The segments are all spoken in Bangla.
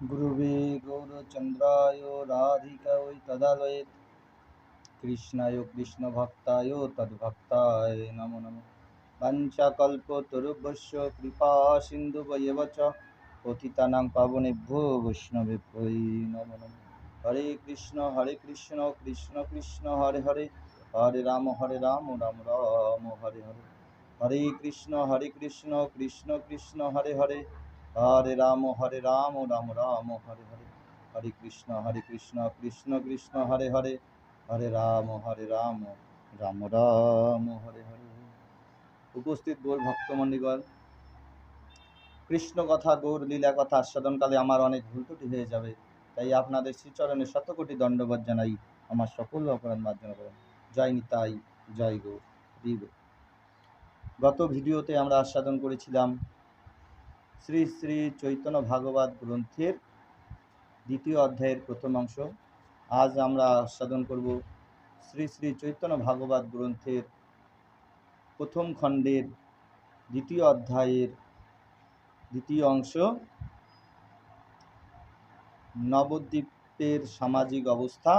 गुरुवे गौरचन्द्राय राधिकायै तदालये कृष्णाय कृष्णभक्ताय तद्भक्ताय नमो नमः पञ्चकल्पतरुभ्यश्च कृपा सिन्धुवयव च पतितानां पावनेभ्यो वैष्णवेभ्यो नमो नमः हरे कृष्ण हरे कृष्ण कृष्ण कृष्ण हरे हरे हरे राम हरे राम राम राम हरे हरे हरे कृष्ण हरे कृष्ण कृष्ण कृष्ण हरे हरे হরে রাম হরে রাম রাম রাম, হরে হরে। হরে কৃষ্ণ হরে কৃষ্ণ কৃষ্ণ কৃষ্ণ, হরে হরে। হরে রাম হরে রাম রাম রাম, হরে হরে। উপস্থিত গৌর ভক্তমণ্ডীগণ কৃষ্ণ কথা গৌর লীলা কথা আস্বাদনকালে আমার অনেক ভুল ত্রুটি হয়ে যাবে। তাই আপনাদের শ্রীচরণে শতকোটি দণ্ডবোধ জানাই, আমার সকল অপরাধ মাধ্যমে করেন। জয় নিতাই জয় গৌর গত ভিডিওতে আমরা আস্বাদন করেছিলাম শ্রী শ্রী চৈতন্য ভাগবত গ্রন্থের দ্বিতীয় অধ্যায়ের প্রথম অংশ। আজ আমরা আস্বাদন করব শ্রী শ্রী চৈতন্য ভাগবত গ্রন্থের প্রথম খণ্ডের দ্বিতীয় অধ্যায়ের দ্বিতীয় অংশ। নবদ্বীপের সামাজিক অবস্থা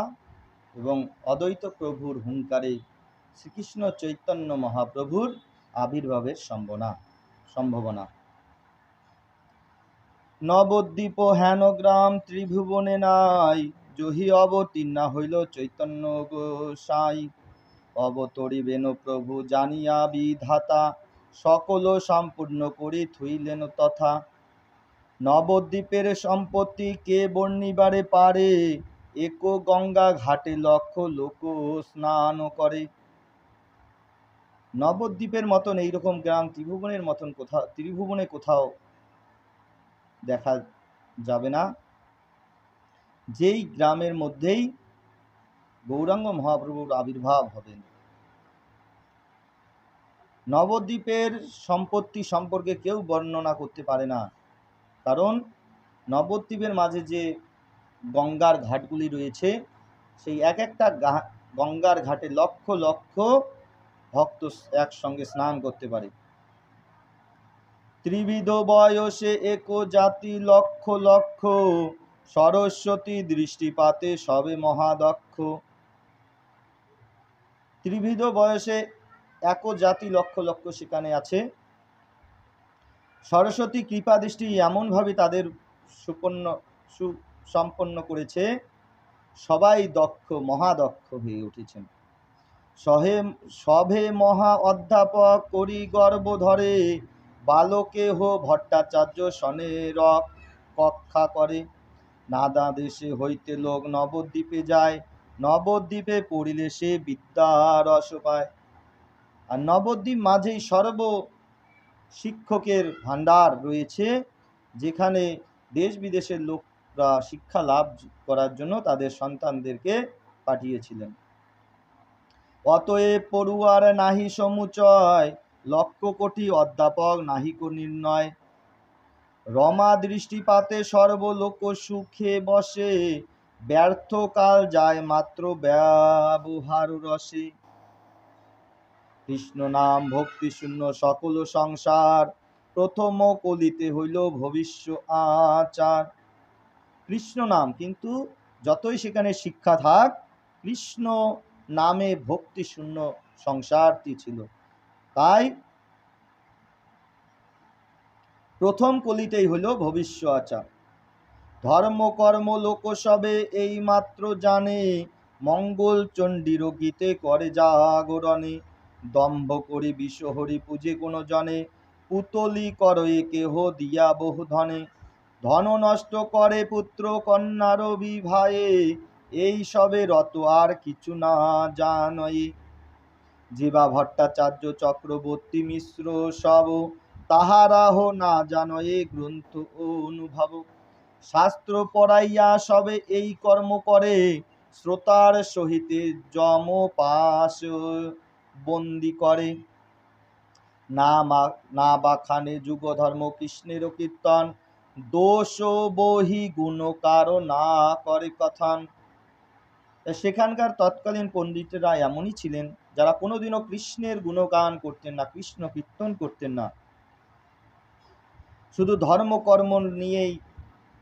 এবং অদ্বৈত প্রভুর হুঙ্কারে শ্রীকৃষ্ণ চৈতন্য মহাপ্রভুর আবির্ভাবের সম্ভাবনা সম্ভাবনা। নবদ্বীপ হেনগ্রাম ত্রিভুবনে নাই, জহি অবতীর্ণা হইল চৈতন্য গোসাই। অবতরিবেন প্রভু জানিয়া বিধাতা, সকল সম্পূর্ণ করি থুইলেন তথা। নবদ্বীপের সম্পত্তি কে বর্ণিবারে পারে? এক গঙ্গা ঘাটে লক্ষ লোক স্নান করে। নবদ্বীপের মতন এইরকম গ্রাম ত্রিভুবনের মতন কোথাও ত্রিভুবনে কোথাও দেখা যাবে না। যেই গ্রামের মধ্যেই গৌরাঙ্গ মহাপ্রভুর আবির্ভাব হবেন নবদ্বীপের সম্পত্তি সম্পর্কে কেউ বর্ণনা করতে পারে না। কারণ নবদ্বীপের মাঝে যে গঙ্গার ঘাটগুলি রয়েছে, সেই এক একটা গঙ্গার ঘাটে লক্ষ লক্ষ ভক্ত একসঙ্গে স্নান করতে পারে। ত্রিবিধ বয়সে এক জাতি লক্ষ লক্ষ, সরস্বতী দৃষ্টিপাতে সবে মহাদক্ষ। ত্রিবিধ বয়সে এক জাতি লক্ষ লক্ষ সেখানে আছে। সরস্বতী কৃপা দৃষ্টি এমনভাবে তাদের সুপন্ন, সুসম্পন্ন করেছে, সবাই দক্ষ, মহাদক্ষ হয়ে উঠেছেন। সহে সভে মহা অধ্যাপক করি গর্ব ধরে বালকে হো ভট্টাচার্য সনের কক্ষা করে। নাদা দেশে হইতে লোক নবদ্বীপে যায়। নবদ্বীপে পড়িলে সে বিদ্যার রস পায়। আর নবদ্বীপ মাঝেই সর্ব শিক্ষকের ভাণ্ডার রয়েছে, যেখানে দেশ বিদেশের লোকরা শিক্ষা লাভ করার জন্য তাদের সন্তানদেরকে পাঠিয়েছিলেন। অতএব পড়ুয়ার নাহি সমুচয় লক্ষ কোটি অধ্যাপক নাহিক নির্ণয়। রমা দৃষ্টিপাতে সর্বলোক সুখে বসে ব্যর্থ কাল যায় মাত্র ব্যবহার রসে। কৃষ্ণ নাম ভক্তি শূন্য সকল সংসার, প্রথম কলিতে হইল ভবিষ্য আচার। কৃষ্ণ নাম কিন্তু যতই সেখানে শিক্ষা থাক, কৃষ্ণ নামে ভক্তি শূন্য সংসারটি ছিল। তাই প্রথম কলিতেই হইল ভবিষ্য আচার। ধর্ম, কর্ম, লোক সবে এই মাত্র জানে, মঙ্গল চণ্ডীর গীতে করে জাগরণে। দম্ভ করি বিশ্বহরি পূজে কোনো জনে পুতলি করয়ে কেহ দিয়া বহু ধনে ধন নষ্ট করে পুত্র কন্যার বিভায়ে এই সবে রত আর কিছু না জানয়ে। জীবা ভট্টাচার্য চক্রবর্তী মিশ্র সব তাহারাহ না জানয়ে গ্রন্থ ও অনুভব। শাস্ত্র পড়াইয়া সবে এই কর্ম করে, শ্রোতার সহিতে যম পাশ বন্দি করে। না না বাখানে যুগ ধর্ম কৃষ্ণের কীর্তন, দোষ বহি গুণ কারও না করে কথন। সেখানকার তৎকালীন পণ্ডিতরা এমনই ছিলেন যারা কোনোদিনও কৃষ্ণের গুণগান করতেন না, কৃষ্ণ কীর্তন করতেন না। শুধু ধর্মকর্ম নিয়েই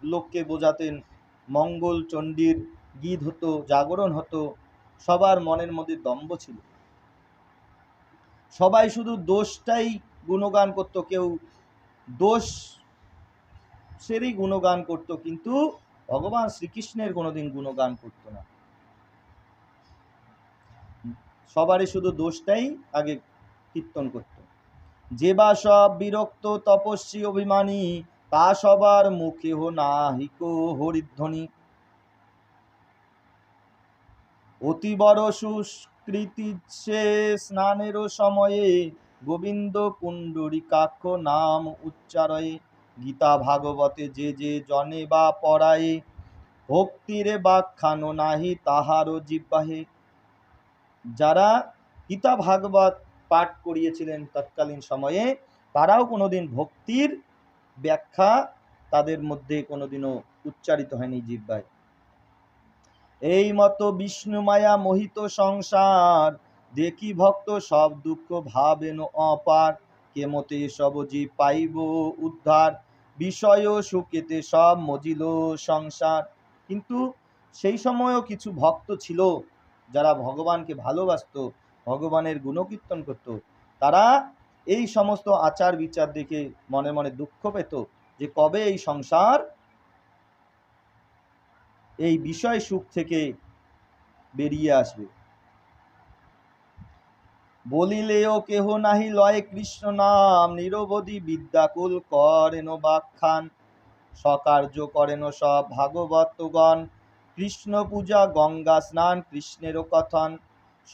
লোককে বোঝাতেন। মঙ্গল চণ্ডীর গীত হতো, জাগরণ হতো, সবার মনের মধ্যে দম্ভ ছিল। সবাই শুধু দোষটাই গুণগান করত, কেউ দোষ সেরই গুণগান করত, কিন্তু ভগবান শ্রীকৃষ্ণের কোনোদিন গুণগান করতো না। সবারই শুধু দোষটাই আগে কীর্তন করত। যে বা সব বিরক্ত তপস্বী অভিমানী, তা সবার মুখে হো নাহিক হরিধ্বনি। অতি বড় সুস্কৃতি সে স্নানেরও সময়ে গোবিন্দ পুণ্ডরিকাক্ষ নাম উচ্চারয়ে, গীতা ভাগবতে যে যে জনে বা পড়ায়ে, ভক্তিরে বাখ্যানো নাহি তাহারও জিব্বাহে যারা গীতা ভাগবত পাঠ করিয়েছিলেন তৎকালীন সময়ে, তারাও কোনোদিন ভক্তির ব্যাখ্যা তাদের মধ্যে কোনোদিনও উচ্চারিত হয়নি জিব্বায় এই মতো বিষ্ণু মায়া মোহিত সংসার, দেখি ভক্ত সব দুঃখ ভাবেন অপার, কেমতে সব জীব পাইব উদ্ধার বিষয় সুখেতে সব মজিল সংসার। কিন্তু সেই সময়ও কিছু ভক্ত ছিল যারা ভগবানকে ভালোবাসতো, ভগবানের গুণকীর্তন করত, তারা এই সমস্ত আচার বিচার দেখে মনে মনে দুঃখ পেত যে কবে এই সংসার এই বিষয় সুখ থেকে বেরিয়ে আসবে। বলিলেও কেহ নাহি লয় কৃষ্ণ নাম, নিরবধি বিদ্যাকুল করেন বাখ্যান সকার্য করেন সব ভাগবতগণ। কৃষ্ণ পূজা, গঙ্গা স্নান, কৃষ্ণেরও কথন।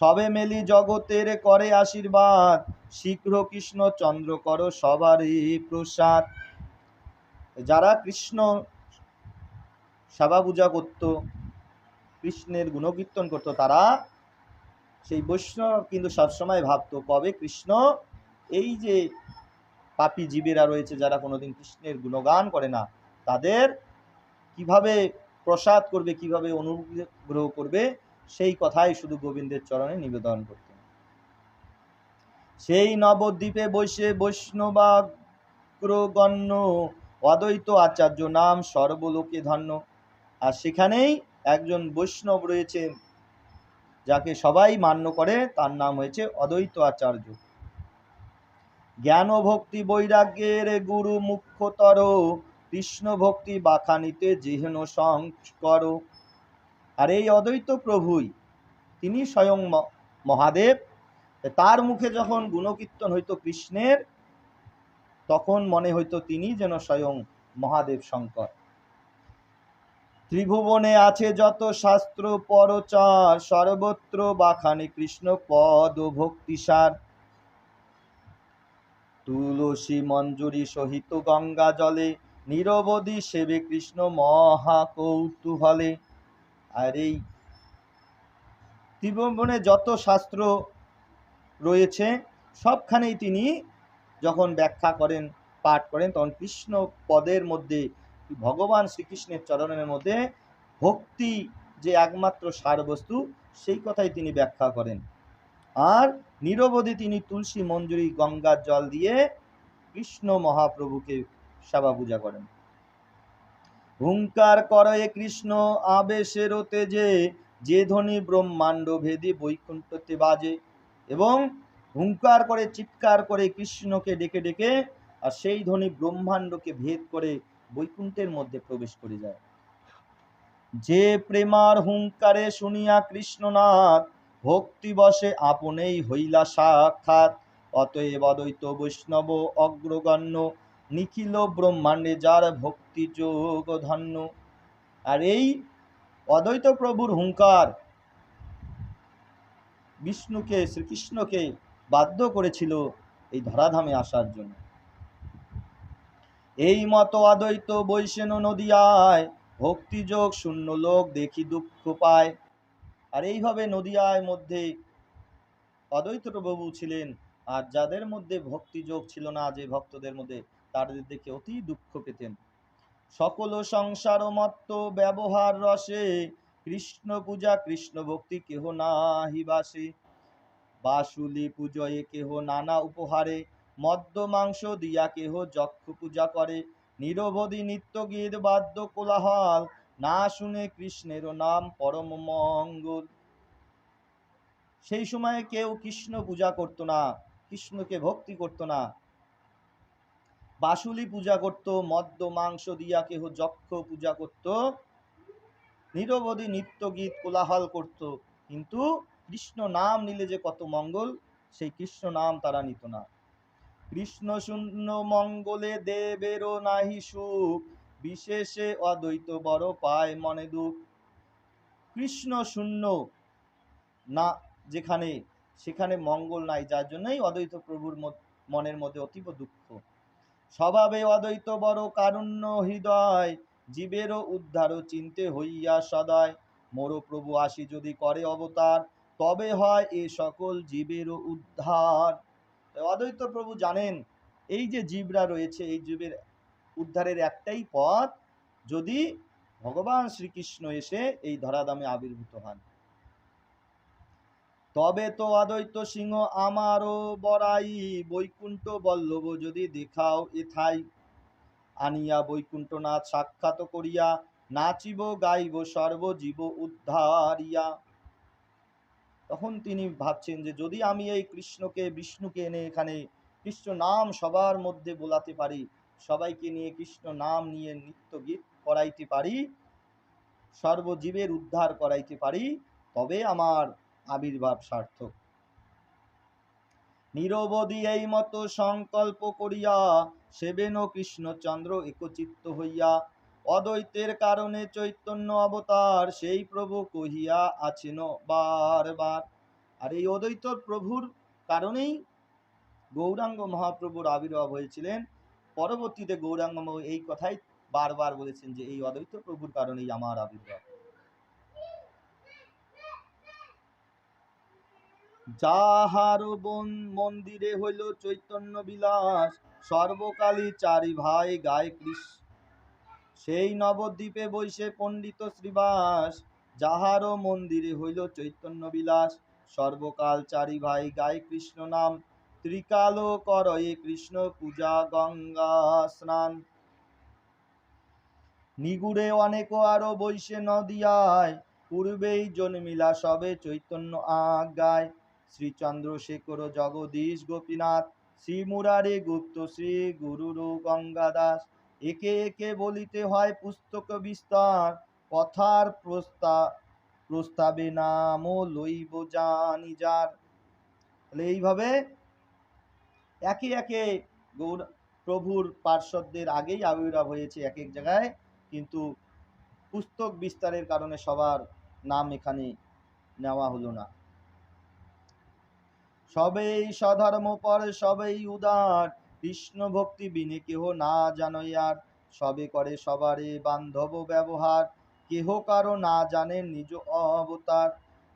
সবে মেলি জগতের করে আশীর্বাদ। শীঘ্র কৃষ্ণ চন্দ্র কর সবারই প্রসাদ। যারা কৃষ্ণ সেবা পূজা করত, কৃষ্ণের গুণকীর্তন করত, তারা সেই বৈষ্ণব কিন্তু সবসময় ভাবতো, কবে কৃষ্ণ? এই যে পাপী জীবেরা রয়েছে, যারা কোনোদিন কৃষ্ণের গুণগান করে না, তাদের কীভাবে প্রসাদ করবে, কীভাবে অনুগ্রহ করবে, সেই কথাই শুধু গোবিন্দের চরণে নিবেদন করতেন সেই নবদ্বীপে বসে বৈষ্ণবাগ্রগণ্য অদ্বৈত আচার্য নাম সর্বলোকে ধন্য। আর সেখানেই একজন বৈষ্ণব রয়েছেন যাকে সবাই মান্য করে, তার নাম হয়েছে অদ্বৈত আচার্য। জ্ঞান ভক্তি বৈরাগ্যের গুরু মুখ্যতর কৃষ্ণ ভক্তি বাখানিতে যেহেন সংস্কর আর এই অদ্বৈত প্রভুই, তিনি স্বয়ং মহাদেব তার মুখে যখন গুণকীর্তন হইতো কৃষ্ণের, তখন মনে হইতো তিনি যেন স্বয়ং মহাদেব শঙ্কর। ত্রিভুবনে আছে যত শাস্ত্র পরচার, সর্বত্র বাখানে কৃষ্ণ পদ ও ভক্তিসার তুলসী মঞ্জুরি সহিত গঙ্গা জলে নিরবধি সেবে কৃষ্ণ মহা কৌতূহলে আর এই ত্রিভুবনে যত শাস্ত্র রয়েছে, সবখানেই তিনি যখন ব্যাখ্যা করেন, পাঠ করেন, তখন কৃষ্ণ পদের মধ্যে, ভগবান শ্রীকৃষ্ণের চরণের মধ্যে ভক্তি যে একমাত্র সারবস্তু, সেই কথাই তিনি ব্যাখ্যা করেন। আর নিরবধি তিনি তুলসী মঞ্জুরি গঙ্গার জল দিয়ে কৃষ্ণ মহাপ্রভুকে সেবা পূজা করেন। হুঙ্কার করয়ে কৃষ্ণ আবেশের তেজে, যে ধ্বনি ব্রহ্মাণ্ড ভেদে বৈকুণ্ঠতে বাজে এবং হুঙ্কার করে, চিৎকার করে কৃষ্ণকে ডেকে ডেকে আর সেই ধ্বনি ব্রহ্মাণ্ডকে ভেদ করে বৈকুণ্ঠের মধ্যে প্রবেশ করে যায়। যে প্রেমার হুঙ্কারে শুনিয়া কৃষ্ণনাথ, ভক্তি বসে আপনেই হইলা সাক্ষাৎ। অতএব অদ্বৈত বৈষ্ণব অগ্রগণ্য নিখিল ব্রহ্মাণ্ডে যার ভক্তি যোগ ধন্য। আর এই অদ্বৈত প্রভুর হুঙ্কার বিষ্ণুকে, শ্রীকৃষ্ণকে বাধ্য করেছিল এই ধরাধামে আসার জন্য। এই মতো অদ্বৈত বৈশেন নদিয়ায় ভক্তিযোগ শূন্য লোক দেখি দুঃখ পায়। আর এইভাবে নদিয়ায় মধ্যে অদ্বৈত প্রভু ছিলেন, আর যাদের মধ্যে ভক্তিযোগ ছিল না, যে ভক্তদের মধ্যে তাদের দেখে অতি দুঃখ পেতেন। সকল সংসার মত্ত ব্যবহার রসে কৃষ্ণ পূজা, কৃষ্ণ ভক্তি কেহ নাহি বাসে। বাসুলি পুজোয় কেহ নানা উপহারে, মদ্য মাংস দিয়া কেহ যক্ষ পূজা করে। নিরবধি নিত্য গীত বাদ্য কোলাহল, না শুনে কৃষ্ণের নাম পরম মঙ্গল। সেই সময়ে কেউ কৃষ্ণ পূজা করত না, কৃষ্ণকে ভক্তি করত না। বাসুলি পূজা করত, মদ্য মাংস দিয়া কেহ যক্ষ পূজা করত, নিরবধি নিত্য গীত কোলাহল করত। কিন্তু কৃষ্ণ নাম নিলে যে কত মঙ্গল, সেই কৃষ্ণ নাম তারা নিত না। কৃষ্ণ শূন্য মঙ্গলে দেবেরও নাহি সুখ, বিশেষে অদ্বৈত বড় পায় মনে দুঃখ। কৃষ্ণ শূন্য না যেখানে, সেখানে মঙ্গল নাই, যার জন্যই অদ্বৈত প্রভুর মনের মধ্যে অতীব দুঃখ। স্বভাবে অদ্বৈত বড় কারুণ্য হৃদয়, জীবেরও উদ্ধারও চিনতে হইয়া সদয়। মোর প্রভু আসি যদি করে অবতার, তবে হয় এ সকল জীবেরও উদ্ধার। অদ্বৈত প্রভু জানেন, এই যে জীবরা রয়েছে, এই জীবের উদ্ধারের একটাই পথ, যদি ভগবান শ্রীকৃষ্ণ এসে এই ধরাধামে আবির্ভূত হন। তবে তো অদ্বৈত সিংহ আমারও বড়াই, বৈকুণ্ঠ বল্লভ যদি দেখাও এথাই। আনিয়া বৈকুণ্ঠ বৈকুণ্ঠনাথ সাক্ষাৎ করিয়া, নাচিব, গাইব, সর্বজীব উদ্ধারিয়া। তখন তিনি ভাবছেন যে যদি আমি এই কৃষ্ণকে, বিষ্ণুকে এনে এখানে কৃষ্ণ নাম সবার মধ্যে বোলাতে পারি, সবাইকে নিয়ে কৃষ্ণ নাম নিয়ে নিত্য গীত করাইতে পারি, সর্বজীবের উদ্ধার করাইতে পারি, তবে আমার আবির্ভাব সার্থক। নিরবধি এই মতো সংকল্প করিয়া সেবেন কৃষ্ণচন্দ্র একচিত্ত হইয়া, অদ্বৈতের কারণে চৈতন্য অবতার সেই প্রভু কহিয়া আছেন বারবার। আর এই অদ্বৈত প্রভুর কারণেই গৌরাঙ্গ মহাপ্রভুর আবির্ভাব হয়েছিলেন। পরবর্তীতে গৌরাঙ্গ এই কথাই বারবার বলেছেন যে এই অদ্বৈত প্রভুর কারণেই আমার আবির্ভাব। যাহার বন মন্দিরে হইল চৈতন্য বিলাস সর্বকালী চারি ভাই গায় কৃষ্ণ সেই নবদ্বীপে বৈশে পণ্ডিত শ্রীবাস যাহারও মন্দিরে হইল চৈতন্য বিলাস, সর্বকাল চারি ভাই গায় কৃষ্ণ নাম। ত্রিকাল করয়ে কৃষ্ণ পূজা গঙ্গা স্নান। নিগুড়ে অনেক আরও বৈশে নদিয়ায়, পূর্বেই জন্মিলা সবে চৈতন্য আজ্ঞায়। শ্রীচন্দ্রশেখর জগদীশ গোপীনাথ শ্রী মুরারি গুপ্ত শ্রী গুরুরু গঙ্গাদাস, একে একে বলিতে হয় পুস্তক বিস্তার। কথার প্রস্তাব প্রস্তাবে নাম লইব জানি যার। তাহলে এইভাবে একে একে গৌর, প্রভুর পার্শ্বদের আগেই আবির্ভাব হয়েছে এক এক জায়গায়, কিন্তু পুস্তক বিস্তারের কারণে সবার নাম এখানে নেওয়া হলো না। সবেই সধর্ম পর সবেই উদার। কৃষ্ণ ভক্তি বিনে কেহ না জানই আর। সবে করে সবারে বান্ধব ব্যবহার। কেহ কারও না জানে নিজ অবতার।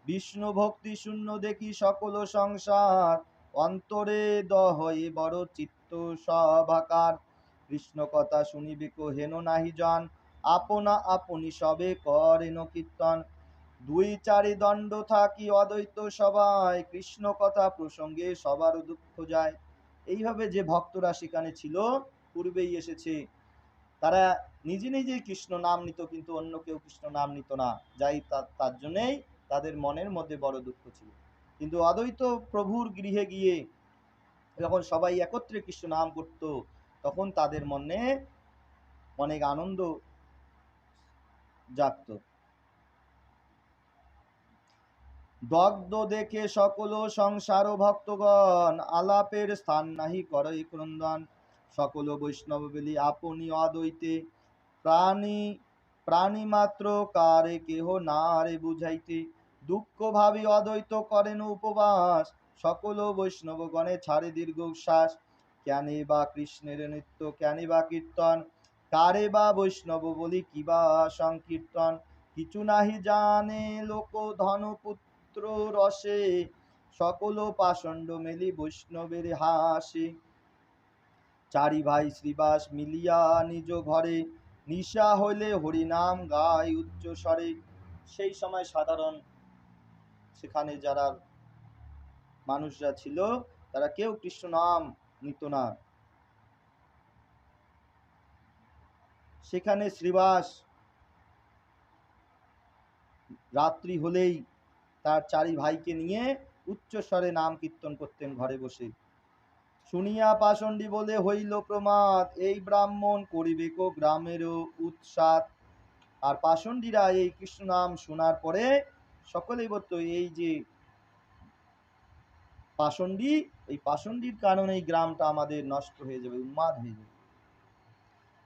বিষ্ণু ভক্তি শূন্য দেখি সকল সংসার। অন্তরে দহয়ে বড় চিত্ত সভাকার। কৃষ্ণ কথা শুনিবে কো হেন নাহি জন। আপনা আপনি সবে করেন কীর্তন। দুই চারি দণ্ড থাকি অদ্বৈত সবাই কৃষ্ণ কথা প্রসঙ্গে সবার দুঃখ যায়। এইভাবে যে ভক্তরা সেখানে ছিল, পূর্বেই এসেছে। তারা নিজে নিজেই কৃষ্ণ নাম নিত, কিন্তু অন্য কেউ কৃষ্ণ নাম নিত না। যাই তার জন্যেই তাদের মনের মধ্যে বড় দুঃখ ছিল। কিন্তু অদ্বৈত প্রভুর গৃহে গিয়ে যখন সবাই একত্রে কৃষ্ণ নাম করত, তখন তাদের মনে অনেক আনন্দ জাগত। দগ্ধ দেখে সকল সংসার ভক্তগণ আলাপের স্থান নাহি করে ক্রন্দন। সকল বৈষ্ণব বলি, আপনি অদ্বৈতে প্রাণী প্রাণী মাত্র, কারে কেহ না রে বুঝাইতে। দুঃখ ভাবি অদ্বৈত করেন উপবাস। সকল বৈষ্ণবগণে ছাড়ে দীর্ঘশ্বাস কেনে বা কৃষ্ণের নৃত্য, কেনে বা কীর্তন? কারে বা বৈষ্ণব বলি কিবা সংকীর্তন? কিছু নাহি জানে লোক ধন পুত্র রসে সকল পাষণ্ড মেলি বৈষ্ণবের হাসে। চারি ভাই শ্রীবাস মিলিয়া নিজ ঘরে, নিশা হইলে হরিনাম গায় উচ্চ স্বরে। সেই সময় সাধারণ সেখানে যারা মানুষরা ছিল, তারা কেউ কৃষ্ণ নাম নিত না। সেখানে শ্রীবাস রাত্রি হলেই তার চারি ভাইকে নিয়ে উচ্চস্বরে নাম কীর্তন করতেন ঘরে বসে। শুনিয়া পাষণ্ডী বলে, হইল প্রমাদ, এই ব্রাহ্মণ করিবে কো গ্রামেরও উৎসাত আর পাষণ্ডীরা এই কৃষ্ণ নাম শোনার পরে সকলেই বলতো, এই যে পাষণ্ডী, এই পাষণ্ডীর কারণে এই গ্রামটা আমাদের নষ্ট হয়ে যাবে, উন্মাদ হয়ে যাবে।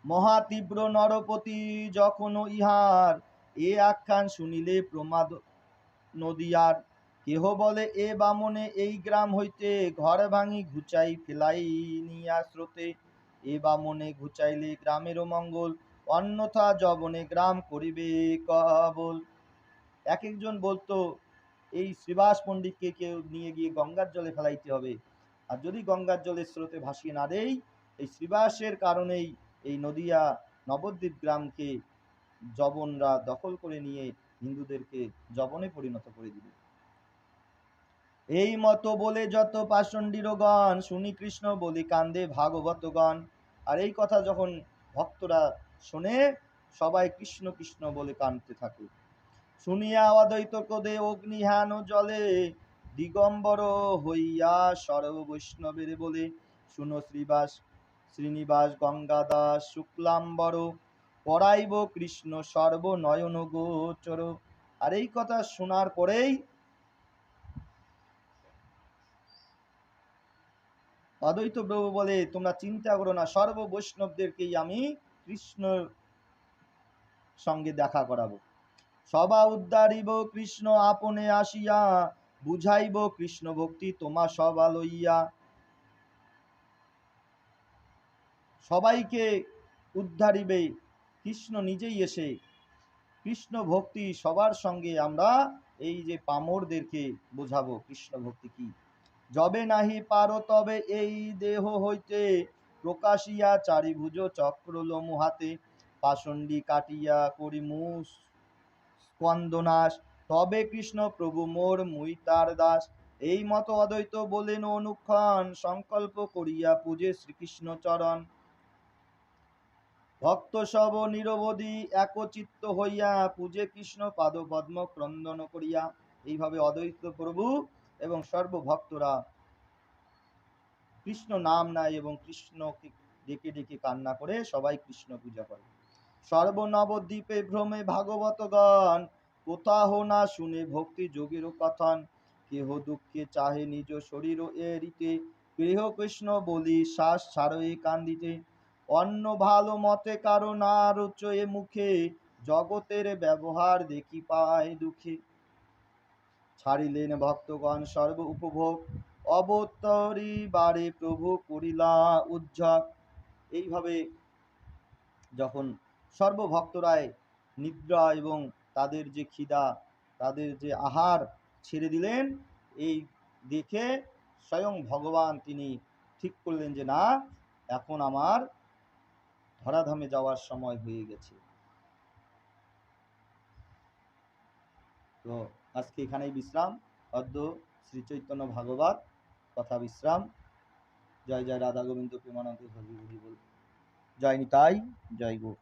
মহা তীব্র নরপতি যখন ইহার এ আখ্যান শুনিলে প্রমাদ নদিয়ার। কেহ বলে, এ বামনে এই গ্রাম হইতে ঘর ভাঙি ঘুচাই ফেলাই নিয়া স্রোতে। এ বামনে ঘুচাইলে গ্রামেরও মঙ্গল, অন্যথা জবনে গ্রাম করিবে কবল। এক একজন বলতো, এই শ্রীবাস পণ্ডিতকে কেউ নিয়ে গিয়ে গঙ্গার জলে ফেলাইতে হবে। আর যদি গঙ্গার জলের স্রোতে ভাসিয়ে না দেই, এই শ্রীবাসের কারণেই এই নদিয়া নবদ্বীপ গ্রামকে জবনরা দখল করে নিয়ে হিন্দুদেরকে জবনে পরিণত করে দিবে এই মতো বলে যত পাষণ্ডীরগণ, শুনি কৃষ্ণ, বলি কান্দে ভাগবতগণ। আর এই কথা যখন ভক্তরা শোনে, সবাই কৃষ্ণ কৃষ্ণ বলে কাঁদতে থাকে। শুনিয়া অদ্বৈত ক্রোধে অগ্নিহান জলে দিগম্বর হইয়া সর্ব বৈষ্ণবের বলে, শুনো শ্রীবাস, শ্রীনিবাস গঙ্গাদাস শুক্লাম্বর পড়াইব কৃষ্ণ সর্বনয়ন গোচর আর এই কথা শোনার পরেই অদ্বৈত প্রভু বলে, তোমরা চিন্তা করো না সর্ব বৈষ্ণবদেরকেই আমি কৃষ্ণ সঙ্গে দেখা করাবো। সবা উদ্ধারিব কৃষ্ণ আপনে আসিয়া, বুঝাইব কৃষ্ণ ভক্তি তোমা সবা লইয়া। সবাইকে উদ্ধারিবে। কৃষ্ণ নিজেই এসে কৃষ্ণ ভক্তি সবার সঙ্গে আমরা এই যে পামরদেরকে বোঝাবো, কৃষ্ণ ভক্তি কি? যবে নাহি পারো তবে এই দেহ হইতে প্রকাশিয়া চারিভুজ চক্র লোমু হাতে, পাষণ্ডী কাটিয়া করি মুস স্কন্দনাশ। তবে কৃষ্ণ প্রভু মোর মুই তার দাস। এই মতো অদ্বৈত বলেন অনুক্ষণ, সংকল্প করিয়া পূজে শ্রীকৃষ্ণ চরণ। ভক্ত সব নিরবধি একচিত্ত হইয়া পূজে কৃষ্ণ পাদ পদ্ম ক্রন্দন করিয়া এইভাবে অদ্বৈত প্রভু এবং সর্বভক্তরা কৃষ্ণ নাম নেয় এবং কৃষ্ণ ডেকে ডেকে কান্না করে সবাই কৃষ্ণ পূজা করে। সর্বনবদ্বীপে ভ্রমে ভাগবত ভাগবতগণ, কোথাও না শুনে ভক্তি যোগের কথন। কেহ দুঃখে চাহে নিজ শরীর এরিতে গৃহ কৃষ্ণ বলি শ্বাস ছাড়ে কান্দিতে। অন্য ভালো মতে কারও না রোচয়ে মুখে জগতের ব্যবহার দেখি পায় দুঃখে। ছাড়িলেন ভক্তগণ সর্ব উপভোগ, অবতরি বারে প্রভু করিলা উজ্জক এইভাবে যখন সর্বভক্তরায় নিদ্রা এবং তাদের যে খিদা, তাদের যে আহার ছেড়ে দিলেন, এই দেখে স্বয়ং ভগবান তিনি ঠিক করলেন যে, না, এখন আমার ধরাধামে যাওয়ার সময় হয়ে গেছে। তো আজকে এখানেই বিশ্রাম। অদ্য শ্রী চৈতন্য ভাগবত কথা বিশ্রাম। জয় জয়, রাধা গোবিন্দ প্রেমানন্দ জয় নিতাই, জয় গো।